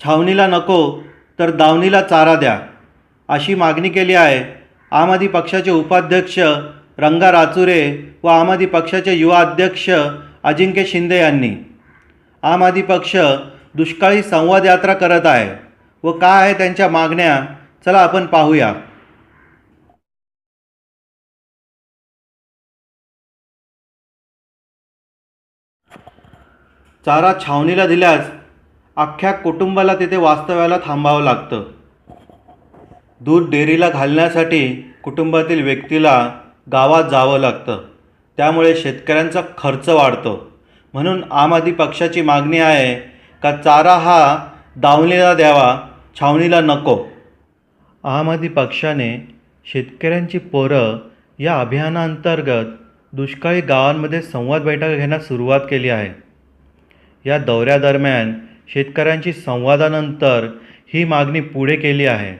छावणीला नको तर दावणीला चारा द्या. अशी मागणी केली आहे. आम आदमी पक्षाचे उपाध्यक्ष रंगा राचुरे व आम आदमी पक्षाचे युवा अध्यक्ष अजिंक्य शिंदे यांनी. आम आदमी पक्ष दुष्काळी संवाद यात्रा करत आहे व काय आहे त्यांच्या मागण्या चला आपण पाहूया. चारा छावणीला दिल्यास अख्ख्या कुटुंबाला तिथे वास्तव्याला थांबावं लागतं. दूध डेअरीला घालण्यासाठी कुटुंबातील व्यक्तीला गावात जावं लागतं. त्यामुळे शेतकऱ्यांचा खर्च वाढतो. म्हणून आम आदमी पक्षाची मागणी आहे का चारा हा दावणीला द्यावा छावणीला नको? आम आदमी पक्षाने शेतकऱ्यांची पोरं या अभियानाअंतर्गत दुष्काळी गावांमध्ये संवाद बैठका घेण्यास सुरुवात केली आहे. या दौऱ्यादरम्यान शेतकऱ्यांची संवादानंतर ही मागणी पुढे केली आहे.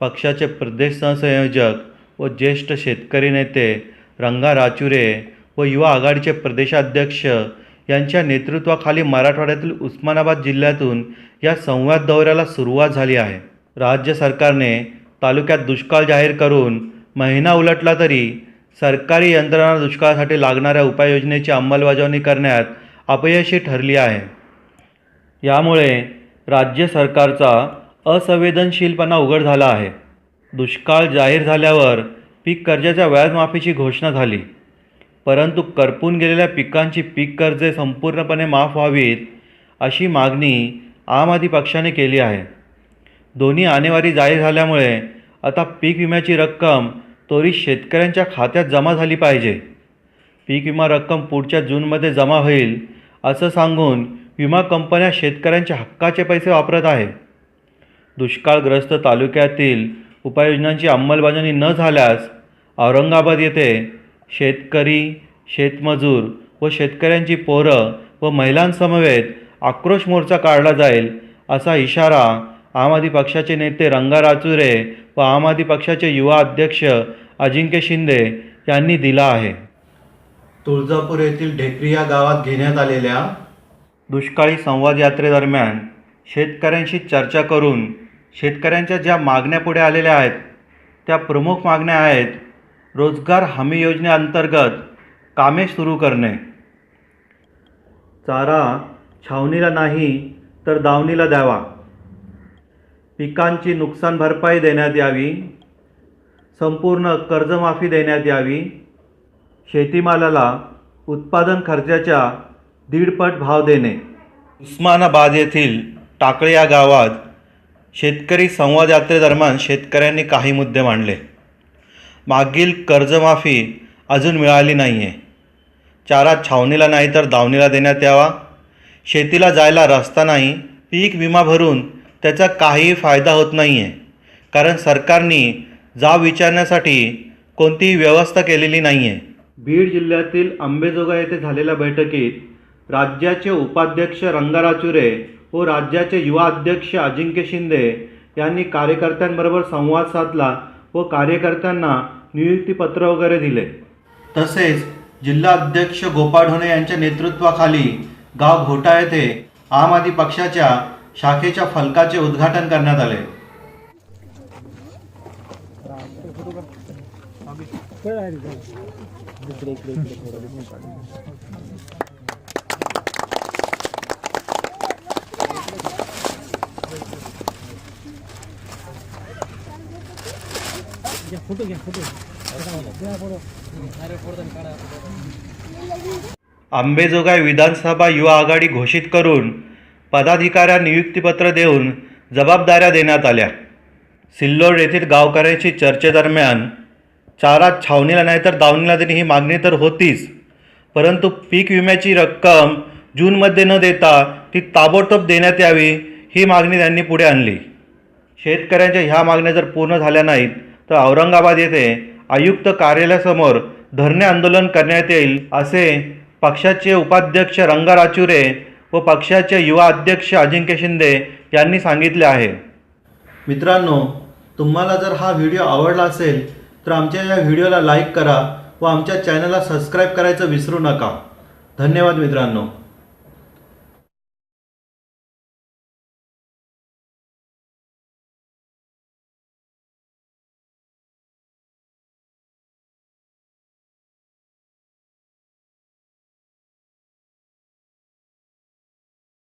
पक्षाचे प्रदेश सहसंयोजक व ज्येष्ठ शेतकरी नेते रंगा राचुरे व युवा आघाडीचे प्रदेशाध्यक्ष यांच्या नेतृत्वाखाली मराठवाड्यातील उस्मानाबाद जिल्ह्यातून या संवाद दौऱ्याला सुरुवात झाली आहे. राज्य सरकारने तालुक्यात दुष्काळ जाहीर करून महिना उलटला तरी सरकारी यंत्रणा दुष्काळासाठी लागणाऱ्या उपाययोजनेची अंमलबजावणी करण्यात अपयशी ठरली आहे. यामुळे राज्य सरकारचा असंवेदनशीलपणा उघड झाला आहे. दुष्काळ जाहीर झाल्यावर पीक कर्जाच्या व्याजमाफीची घोषणा झाली. परंतु करपून गेलेल्या पिकांची पीक कर्जे संपूर्णपणे माफ व्हावीत अशी मागणी आम आदमी पक्षाने केली आहे. दोन्ही आणेवारी जाहीर झाल्यामुळे आता पीक विम्याची रक्कम त्वरित शेतकऱ्यांच्या खात्यात जमा झाली पाहिजे. पीक विमा रक्कम पुढच्या जूनमध्ये जमा होईल असं सांगून विमा कंपन्या शेतकऱ्यांच्या हक्काचे पैसे वापरत आहे दुष्काळग्रस्त तालुक्यातील उपाययोजनांची अंमलबजावणी न झाल्यास औरंगाबाद येथे शेतकरी शेतमजूर व शेतकऱ्यांची पोरं व महिलांसमवेत आक्रोश मोर्चा काढला जाईल असा इशारा आम आदमी पक्षाचे नेते रंगा राचुरे व आम आदमी पक्षाचे युवा अध्यक्ष अजिंक्य शिंदे यांनी दिला आहे. तुळजापूर येथील ढेकरी या गावात घेण्यात आलेल्या दुष्काळी संवाद यात्रेदरम्यान शेतकऱ्यांशी चर्चा करून शेतकऱ्यांच्या ज्या मागण्या पुढे आलेल्या आहेत त्या प्रमुख मागण्या आहेत रोजगार हमी योजनेअंतर्गत कामे सुरू करणे. चारा छावणीला नाही तर दावणीला द्यावा. पिकांची नुकसान भरपाई देण्यात यावी. संपूर्ण कर्जमाफी देण्यात यावी. शेतीमालाला उत्पादन खर्चाच्या दीडपट भाव देणे. उस्मानाबाद येथील टाकळे या गावात शेतकरी संवाद यात्रेदरम्यान शेतकऱ्यांनी काही मुद्दे मांडले. मागील कर्जमाफी अजून मिळाली नाही आहे चारा छावणीला नाही तर दावणीला देण्यात यावा. शेतीला जायला रस्ता नाही. पीक विमा भरून त्याचा काहीही फायदा होत नाही आहे कारण सरकारने जाब विचारण्यासाठी कोणतीही व्यवस्था केलेली नाही आहे बीड जिल्ह्यातील अंबेजोगा येथे झालेल्या बैठकीत राज्याचे उपाध्यक्ष रंगाराचुरे व राज्याचे युवा अध्यक्ष अजिंक्य शिंदे यांनी कार्यकर्त्यांबरोबर संवाद साधला व कार्यकर्त्यांना नियुक्तीपत्र वगैरे दिले. तसेच जिल्हा अध्यक्ष गोपाळ ढोणे यांच्या नेतृत्वाखाली गाव घोटा येथे आम आदमी पक्षाच्या शाखेच्या फलकाचे उद्घाटन करण्यात आले. आंबेजोगाई विधानसभा युवा आघाडी घोषित करून पदाधिकाऱ्या नियुक्तीपत्र देऊन जबाबदाऱ्या देण्यात आल्या सिल्लोड येथील गावकऱ्यांशी चर्चेदरम्यान चारा छावणीला नाही तर दावणीला देणे ही मागणी तर होतीच परंतु पीक विम्याची रक्कम जूनमध्ये न देता ती ताबडतोब देण्यात यावी ही मागणी त्यांनी पुढे आणली शेतकऱ्यांच्या ह्या मागण्या जर पूर्ण झाल्या नाहीत तर औरंगाबाद येथे आयुक्त कार्यालयासमोर धरणे आंदोलन करण्यात येईल असे पक्षाचे उपाध्यक्ष रंगा राचुरे व पक्षाचे युवा अध्यक्ष अजिंक्य शिंदे यांनी सांगितले आहे. मित्रांनो तुम्हाला जर हा व्हिडिओ आवडला असेल तर आमच्या या व्हिडिओला लाईक करा व आमच्या चॅनलला सबस्क्राईब करायचं विसरू नका. धन्यवाद मित्रांनो.